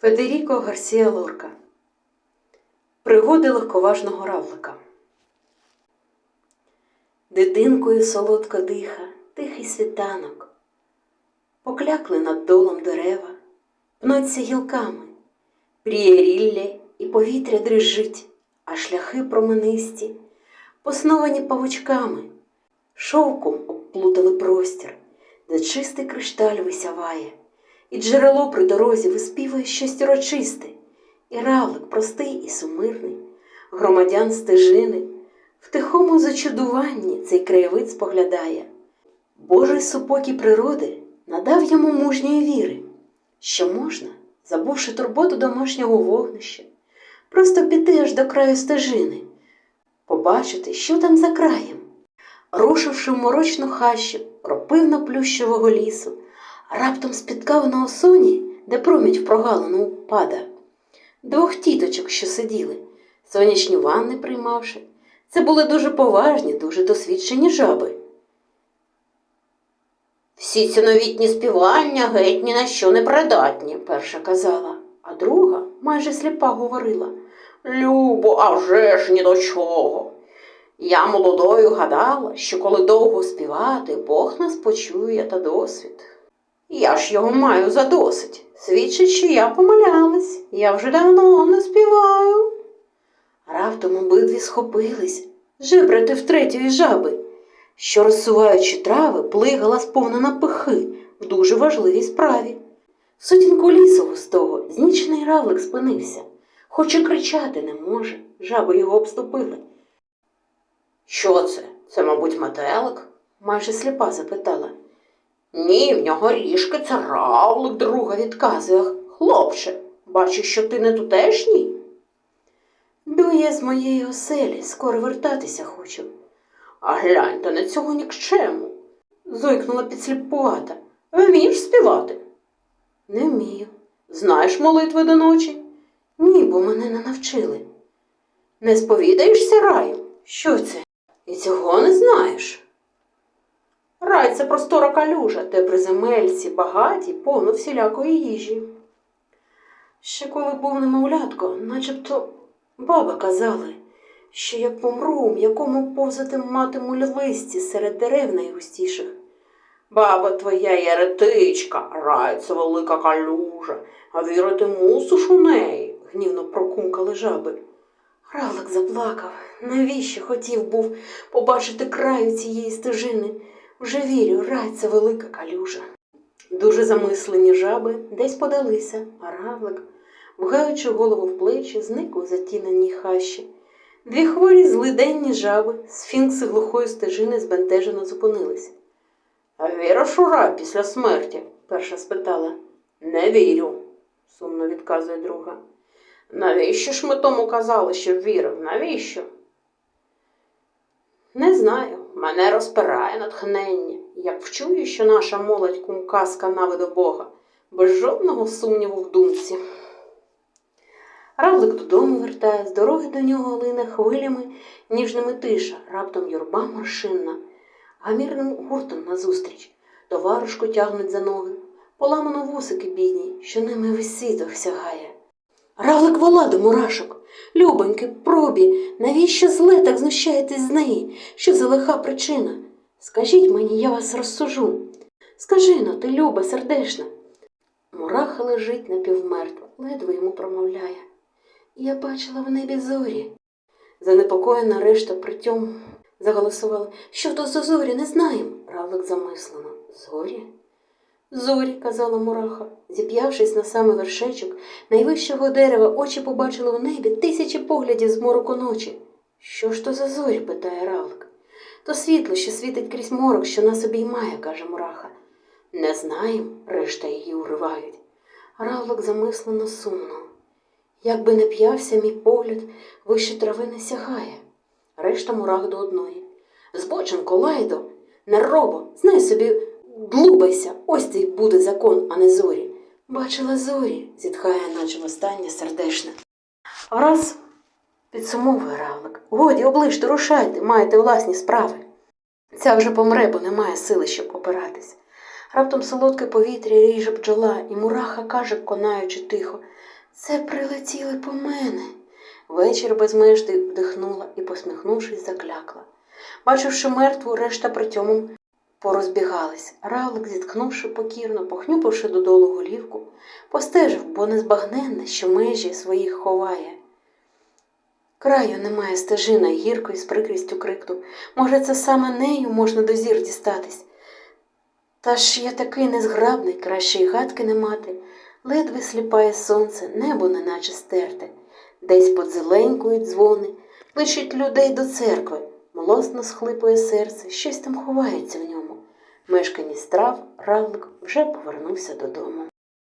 Федеріко Гарсія Лорка. Пригоди легковажного равлика. Дитинкою солодко диха, тихий світанок. Поклякли над долом дерева, пнуться гілками, пріє рілля і повітря дрижить, а шляхи променисті, посновані павучками, шовком обплутали простір, де чистий кришталь висяває, і джерело при дорозі виспівує щось урочисте, і равлик простий і сумирний, громадян стежини, в тихому зачудуванні цей краєвид споглядає. Божий супокій природи надав йому мужньої віри, що можна, забувши турботу домашнього вогнища, просто піти аж до краю стежини, побачити, що там за краєм. Рушивши в морочну хащу кропивно-плющового лісу, раптом спіткав на осоні, де промінь в прогалину упада. Двох тіточок, що сиділи, сонячні ванни приймавши. Це були дуже поважні, дуже досвідчені жаби. Всі ці новітні співання геть ні на що не придатні, перша казала, а друга майже сліпа говорила Любо, а вже ж ні до чого. Я молодою гадала, що коли довго співати, Бог нас почує та досвід. Я ж його маю задосить. Свідчить, що я помилялась, я вже давно не співаю. Раптом обидві схопились, жебрати в третьої жаби, що, розсуваючи трави, плигала сповнена пихи в дуже важливій справі. Сутінку лісу густого знічений равлик спинився, хоч і кричати не може, жаби його обступили. Що це? Це, мабуть, метелик? майже сліпа запитала. Ні, в нього ріжки, це равлик, друга відказує. Хлопче, бачу, що ти не тутешній. Бо я з моєї оселі скоро вертатися хочу. А гляньте на цього нікчему, зойкнула підсліпувата. Вмієш співати? Не вмію. Знаєш молитви до ночі? Ні, бо мене не навчили. Не сповідаєшся раю? Що це? І цього не знаєш. Рай це простора калюжа, де при земельці багаті, повно всілякої їжі. Ще коли був немовлятко, начебто баба казали, що як помру, м'якому повзати матиму листі серед дерев найгустіших. Баба твоя єретичка, рай це велика калюжа, а вірити мусиш у неї, гнівно прокумкали жаби. Равлик заплакав. Навіщо хотів був побачити краю цієї стежини? Вже вірю, рай це велика калюжа. Дуже замислені жаби десь подалися, а равлик, вгаючи голову в плечі, зник у затіненій хащі. Дві хворі злиденні жаби, сфінкси глухої стежини збентежено зупинились. А віриш у рай після смерті? перша спитала. Не вірю, сумно відказує друга. Навіщо ж ми тому казали, що вірив? Навіщо? Не знаю. Мене розпирає натхнення, як вчую, що наша молодь кумка з канави до Бога, без жодного сумніву в думці. Равлик додому вертає, з дороги до нього лине хвилями, ніжними тиша, раптом юрба маршинна, гамірним гуртом назустріч. Товаришку тягнуть за ноги, поламано вусики бідні, що ними весь сягає. Равлик вола до мурашок. Любоньки, пробі, навіщо зле так знущаєтесь з неї? Що за лиха причина? Скажіть мені, я вас розсужу. Скажи но, ти люба, сердешна. Мураха лежить напівмертва, ледве йому промовляє. Я бачила в небі зорі. Занепокоєна решта притьом заголосувала. Що то за зорі, не знаємо. Равлик замислено. Зорі? Зорі, казала мураха, зіп'явшись на самий вершечок найвищого дерева, очі побачили у небі тисячі поглядів з мороку ночі. Що ж то за зорі? питає Равлик. То світло, що світить крізь морок, що нас обіймає, каже мураха. Не знаєм, решта її уривають. Равлик замислено сумно. Якби не п'явся мій погляд, вище трави не сягає. Решта мурах до одної. Збоченко, лайдо, неробо, знай собі, длубайся, ось цей буде закон, а не зорі. Бачила зорі, зітхає, наче востаннє сердешне. Раз підсумовує равлик. Годі, оближте, рушайте, маєте власні справи. Ця вже помре, бо немає сили, щоб опиратись. Раптом солодке повітря ріже бджола, і мураха каже, конаючи тихо, це прилетіли по мене. Вечір безмежди вдихнула і, посміхнувшись, заклякла. Бачивши мертву, решта при цьому порозбігались. Равлик, зіткнувши покірно, похнюпивши додолу голівку, постежив, бо незбагненне, що межі своїх ховає. Краю немає стежина, гірко й з прикрістю крикнув. Може, це саме нею можна до зір дістатись? Та ж я такий незграбний, краще й гадки не мати. Ледве сліпає сонце, небо неначе стерте. Десь подзеленькують дзвони, лишить людей до церкви. Млосно схлипує серце, щось там ховається в ньому. Мешкані страв, ранг вже повернувся додому.